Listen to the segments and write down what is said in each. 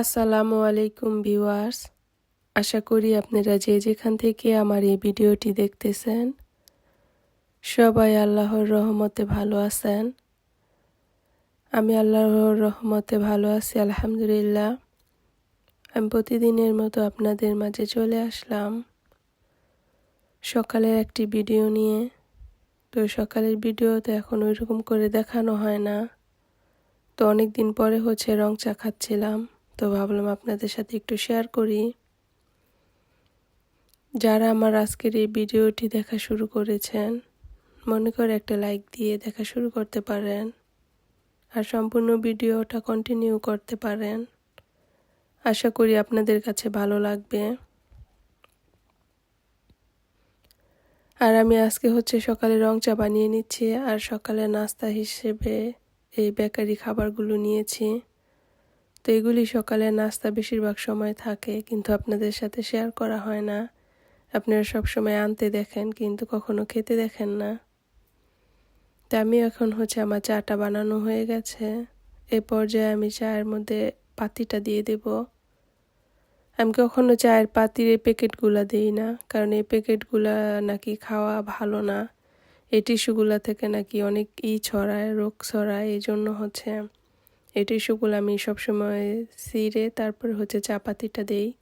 আসসালামু আলাইকুম ভিউয়ার্স। আশা করি আপনারা যে যেখান থেকে আমার এই ভিডিওটি দেখতেছেন, সবাই আল্লাহর রহমতে ভালো আছেন। আমি আল্লাহর রহমতে ভালো আছি, আলহামদুলিল্লাহ। আমি প্রতিদিনের মতো আপনাদের মাঝে চলে আসলাম। সকালের একটি ভিডিও নিয়ে। তো সকালের ভিডিও তো এখন ওইরকম করে দেখানো হয় না। তো অনেক দিন পরে হচ্ছে রং চা খাচ্ছিলাম। তো ভাবলাম আপনাদের সাথে একটু শেয়ার করি। যারা আমার আজকের এই ভিডিওটি দেখা শুরু করেছেন, মনে করে একটা লাইক দিয়ে দেখা শুরু করতে পারেন আর সম্পূর্ণ ভিডিওটা কন্টিনিউ করতে পারেন। আশা করি আপনাদের কাছে ভালো লাগবে। আর আমি আজকে হচ্ছে সকালে রং চা বানিয়ে নিচ্ছি আর সকালে নাস্তা হিসেবে এই বেকারি খাবারগুলো নিয়েছি। তো এগুলি সকালে নাস্তা বেশিরভাগ সময় থাকে, কিন্তু আপনাদের সাথে শেয়ার করা হয় না। আপনারা সব সময় আনতে দেখেন, কিন্তু কখনো খেতে দেখেন না। তা আমি এখন হচ্ছে আমার চাটা বানানো হয়ে গেছে। এ পর্যায়ে আমি চায়ের মধ্যে পাতিটা দিয়ে দেব। আমি কখনো চায়ের পাতির এই প্যাকেটগুলো দিই না, কারণ এই প্যাকেটগুলা নাকি খাওয়া ভালো না। এই টিস্যুগুলা থেকে নাকি অনেক ই ছড়ায়, রোগ ছড়ায় এই জন্য হচ্ছে এই টিস্যুগুলো আমি সবসময় সিরে তারপর হচ্ছে চা পাতিটা দেই।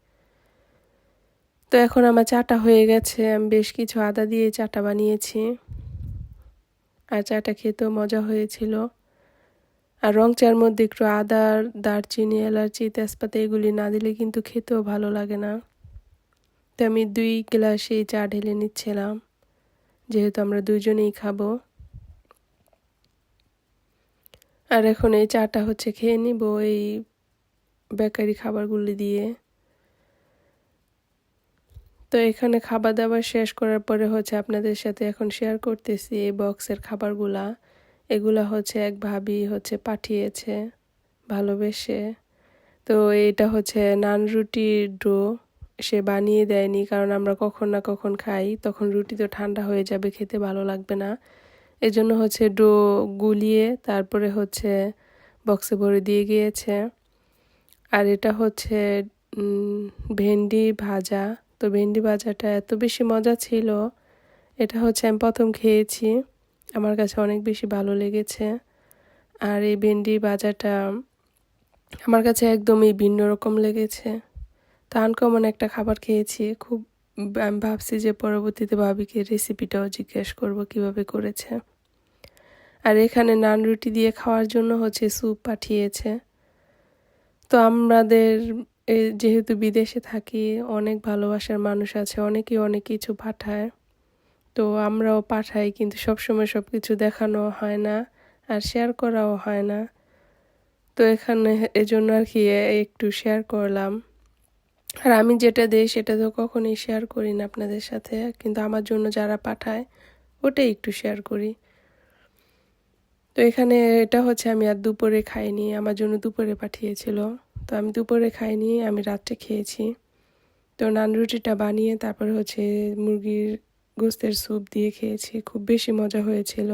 তো এখন আমার চাটা হয়ে গেছে, আমি বেশ কিছু আদা দিয়ে চাটা বানিয়েছি। আর চাটা খেতেও মজা হয়েছিল। আর রং চার মধ্যে একটু আদা, দারচিনি, এলাচি, তেজপাতা এগুলি না দিলে কিন্তু খেতেও ভালো লাগে না। তো আমি দুই গ্লাস চা ঢেলে নিচ্ছিলাম। যেহেতু আমরা দুজনেই খাব। আর এখন এই চাটা হচ্ছে খেয়ে নিব, এই বেকারি খাবারগুলি দিয়ে। তো এখানে খাবার দাবার শেষ করার পরে হচ্ছে আপনাদের সাথে এখন শেয়ার করতেছি এই বক্সের খাবারগুলা। এগুলা হচ্ছে এক ভাবি হচ্ছে পাঠিয়েছে ভালোবেসে। তো এটা হচ্ছে নান রুটির ডো, সে বানিয়ে দেয়নি, কারণ আমরা কখন না কখন খাই, তখন রুটি তো ঠান্ডা হয়ে যাবে, খেতে ভালো লাগবে না। এজন্য হচ্ছে ডো গুলিয়ে তারপরে হচ্ছে বক্সে ভরে দিয়ে গিয়েছে। আর এটা হচ্ছে ভেন্ডি ভাজা। তো ভেন্ডি ভাজাটা এত বেশি মজা ছিল, এটা হচ্ছে আমি প্রথম খেয়েছি। আমার কাছে অনেক বেশি ভালো লেগেছে। আর এই ভেন্ডি ভাজাটা আমার কাছে একদমই ভিন্ন রকম লেগেছে। তা আনকমন একটা খাবার খেয়েছি। খুব, আমি ভাবছি যে পরবর্তীতে ভাবিকে রেসিপিটাও জিজ্ঞেস করব কীভাবে করেছে। আর এখানে নান রুটি দিয়ে খাওয়ার জন্য হচ্ছে স্যুপ পাঠিয়েছে। তো আমাদের যেহেতু বিদেশে থাকি, অনেক ভালোবাসার মানুষ আছে, অনেকেই অনেক কিছু পাঠায়। তো আমরাও পাঠাই, কিন্তু সবসময় সব কিছু দেখানো হয় না আর শেয়ার করাও হয় না। তো এখানে এজন্য আর কি একটু শেয়ার করলাম। আর আমি যেটা দেই সেটা তো কখনোই শেয়ার করি না আপনাদের সাথে, কিন্তু আমার জন্য যারা পাঠায়, ওটাই একটু শেয়ার করি। তো এখানে এটা হচ্ছে আমি আর দুপুরে খাইনি, আমার জন্য দুপুরে পাঠিয়েছিল। তো আমি দুপুরে খাইনি, আমি রাত্রে খেয়েছি। তো নান রুটিটা বানিয়ে তারপর হচ্ছে মুরগির গোস্তের স্যুপ দিয়ে খেয়েছি, খুব বেশি মজা হয়েছিল।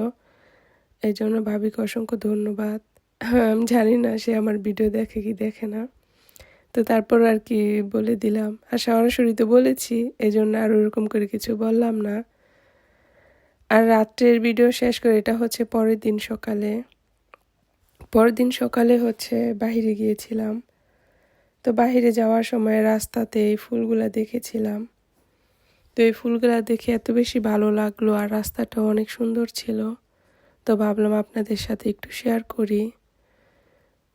এই জন্য ভাবিকে অসংখ্য ধন্যবাদ। আমি জানি না সে আমার ভিডিও দেখে কি দেখে না। তো তারপর আর কি বলে দিলাম। আর সরাসরি তো বলেছি এই জন্য আর ওরকম করে কিছু বললাম না। আর রাত্রের ভিডিও শেষ করে, এটা হচ্ছে পরের দিন সকালে। পরের দিন সকালে হচ্ছে বাহিরে গিয়েছিলাম। তো বাহিরে যাওয়ার সময় রাস্তাতে এই ফুলগুলা দেখেছিলাম। তো এই ফুলগুলা দেখে এত বেশি ভালো লাগল আর রাস্তাটাও অনেক সুন্দর ছিল। তো ভাবলাম আপনাদের সাথে একটু শেয়ার করি।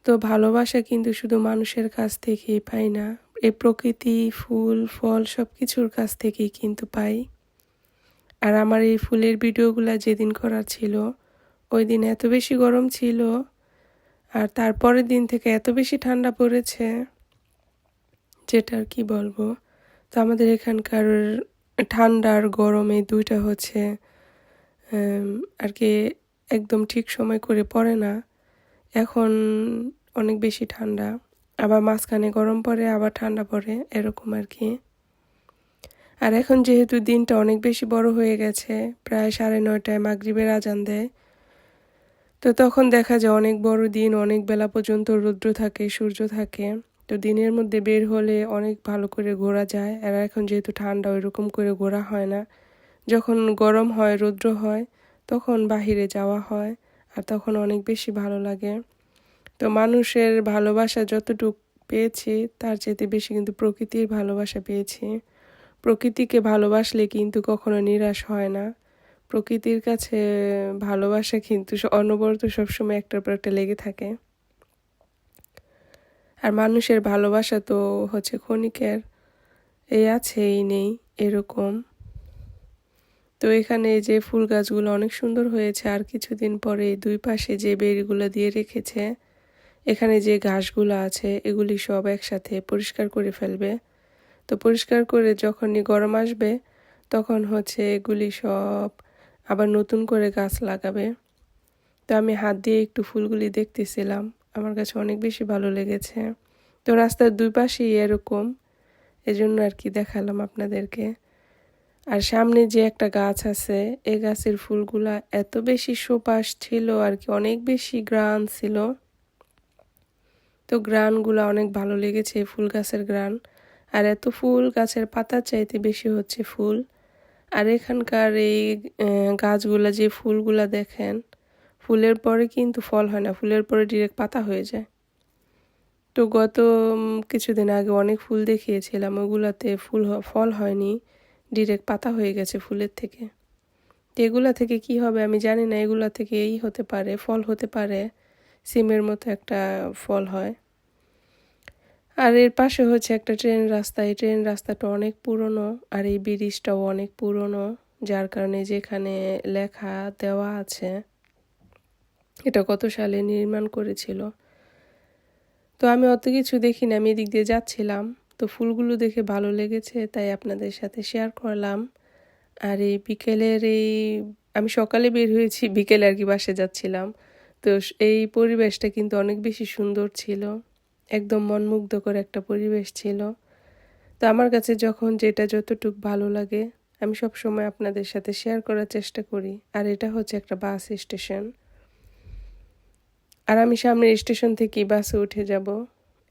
তো ভালোবাসা কিন্তু শুধু মানুষের কাছ থেকেই পাই না, এই প্রকৃতি, ফুল, ফল সব কিছুর কাছ থেকেই কিন্তু পাই। আর আমার এই ফুলের ভিডিওগুলো যেদিন করা ছিল, ওই দিন এত বেশি গরম ছিল আর তারপরের দিন থেকে এত বেশি ঠান্ডা পড়েছে যেটা আর কি বলব। তো আমাদের এখানকার ঠান্ডা আর গরম দুইটা হচ্ছে আর কি একদম ঠিক সময় করে পড়ে না। এখন অনেক বেশি ঠান্ডা, আবার মাঝখানে গরম পড়ে, আবার ঠান্ডা পড়ে, এরকম আর কি। আর এখন যেহেতু দিনটা অনেক বেশি বড় হয়ে গেছে, প্রায় সাড়ে নয়টায় মাগরিবের আজান দেয়, তো তখন দেখা যায় অনেক বড় দিন, অনেক বেলা পর্যন্ত রৌদ্র থাকে, সূর্য থাকে, তো দিনের মধ্যে বের হলে অনেক ভালো করে ঘোরা যায়। আর এখন যেহেতু ঠান্ডা, ওইরকম করে ঘোরা হয় না। যখন গরম হয়, রৌদ্র হয়, তখন বাহিরে যাওয়া হয়, আর তখন অনেক বেশি ভালো লাগে। তো মানুষের ভালোবাসা যতটুকু পেয়েছি, তার চেয়ে বেশি কিন্তু প্রকৃতির ভালোবাসা পেয়েছি। প্রকৃতিকে ভালোবাসলে কিন্তু কখনো নিরাশ হয় না। প্রকৃতির কাছে ভালোবাসা কিন্তু অনবরত সবসময় একটার পর একটা লেগে থাকে। আর মানুষের ভালোবাসা তো হচ্ছে ক্ষণিকের। এই আছে, এই নেই, এরকম। তো এখানে যে ফুল গাছগুলো অনেক সুন্দর হয়েছে, আর কিছুদিন পরে দুই পাশে যে বেড়িগুলো দিয়ে রেখেছে, এখানে যে ঘাসগুলো আছে, এগুলি সব একসাথে পরিষ্কার করে ফেলবে। তো পরিষ্কার করে যখনই গরম আসবে, তখন হচ্ছে এগুলি সব আবার নতুন করে গাছ লাগাবে। তো আমি হাত দিয়ে একটু ফুলগুলি দেখতেছিলাম, আমার কাছে অনেক বেশি ভালো লেগেছে। তো রাস্তার দুই পাশেই এরকম, এজন্য আর কি দেখালাম আপনাদেরকে। আর সামনে যে একটা গাছ আছে, এই গাছের ফুলগুলা এত বেশি সুপাস ছিল, আর কি অনেক বেশি গ্রান ছিল। তো গ্রানগুলো অনেক ভালো লেগেছে ফুল গাছের গ্রান। আর এত ফুল গাছের পাতার চাইতে বেশি হচ্ছে ফুল। আর এখানকার এই গাছগুলা যে ফুলগুলা দেখেন, ফুলের পরে কিন্তু ফল হয় না, ফুলের পরে ডিরেক্ট পাতা হয়ে যায়। তো গত কিছুদিন আগে অনেক ফুল দেখিয়েছিলাম, ওগুলাতে ফুল ফল হয়নি ডিরেক্ট পাতা হয়ে গেছে ফুলের থেকে। এগুলা থেকে কি হবে আমি জানি না, এগুলা থেকে এই হতে পারে, ফল হতে পারে, সিমের মতো একটা ফল হয়। আর এর পাশে হচ্ছে একটা ট্রেন রাস্তা। এই ট্রেন রাস্তাটা অনেক পুরনো আর এই ব্রিজটাও অনেক পুরনো, যার কারণে যেখানে লেখা দেওয়া আছে, এটা কত সালে নির্মাণ করেছিল। তো আমি অত কিছু দেখি না, আমি এদিক দিয়ে যাচ্ছিলাম। তো ফুলগুলো দেখে ভালো লেগেছে, তাই আপনাদের সাথে শেয়ার করলাম। আর এই বিকেলের এই, আমি সকালে বের হয়েছি, বিকেলে আর কি বাসে যাচ্ছিলাম। তো এই পরিবেশটা কিন্তু অনেক বেশি সুন্দর ছিল। একদম মনমুগ্ধকর একটা পরিবেশ ছিল। তো আমার কাছে যখন যেটা যতটুক ভালো লাগে, আমি সব সময় আপনাদের সাথে শেয়ার করার চেষ্টা করি। আর এটা হচ্ছে একটা বাস স্টেশন আর আমি সামনের স্টেশন থেকে বাসে উঠে যাব।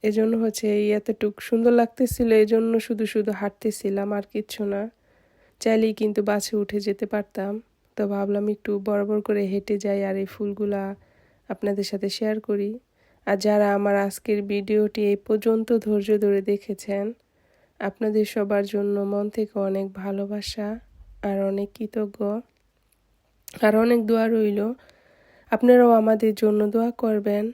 এজন্য হচ্ছে এই এতটুক সুন্দর লাগতেছিল এই জন্য শুধু শুধু হাঁটতেছিলাম, আর কিচ্ছু না। চাইলেই কিন্তু বাসে উঠে যেতে পারতাম। তো ভাবলাম একটু বরাবর করে হেঁটে যাই আর এই ফুলগুলা আপনাদের সাথে শেয়ার করি। আর যারা আমার আজকের ভিডিওটি এই পর্যন্ত ধৈর্য ধরে দেখেছেন, আপনাদের সবার জন্য মন থেকে অনেক ভালোবাসা আর অনেক কৃতজ্ঞ। আর অনেক দোয়া রইল। আপনারাও আমাদের জন্য দোয়া করবেন।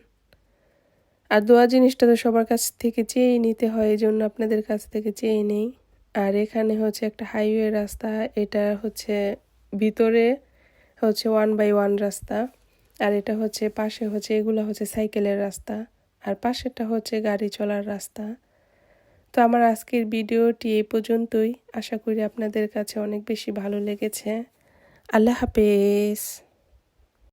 আর দোয়া জিনিসটা তো সবার কাছ থেকে চেয়েই নিতে হয় এই জন্য আপনাদের কাছ থেকে চেয়ে নেই। আর এখানে হচ্ছে একটা হাইওয়ে রাস্তা, এটা হচ্ছে ভিতরে হচ্ছে ওয়ান বাই ওয়ান রাস্তা। আর এটা হচ্ছে, পাশে হচ্ছে, এগুলো হচ্ছে সাইকেলের রাস্তা, আর পাশেটা হচ্ছে গাড়ি চলার রাস্তা। তো আমার আজকের ভিডিওটি এই পর্যন্তই। আশা করি আপনাদের কাছে অনেক বেশি ভালো লেগেছে। আল্লাহ হাফেজ।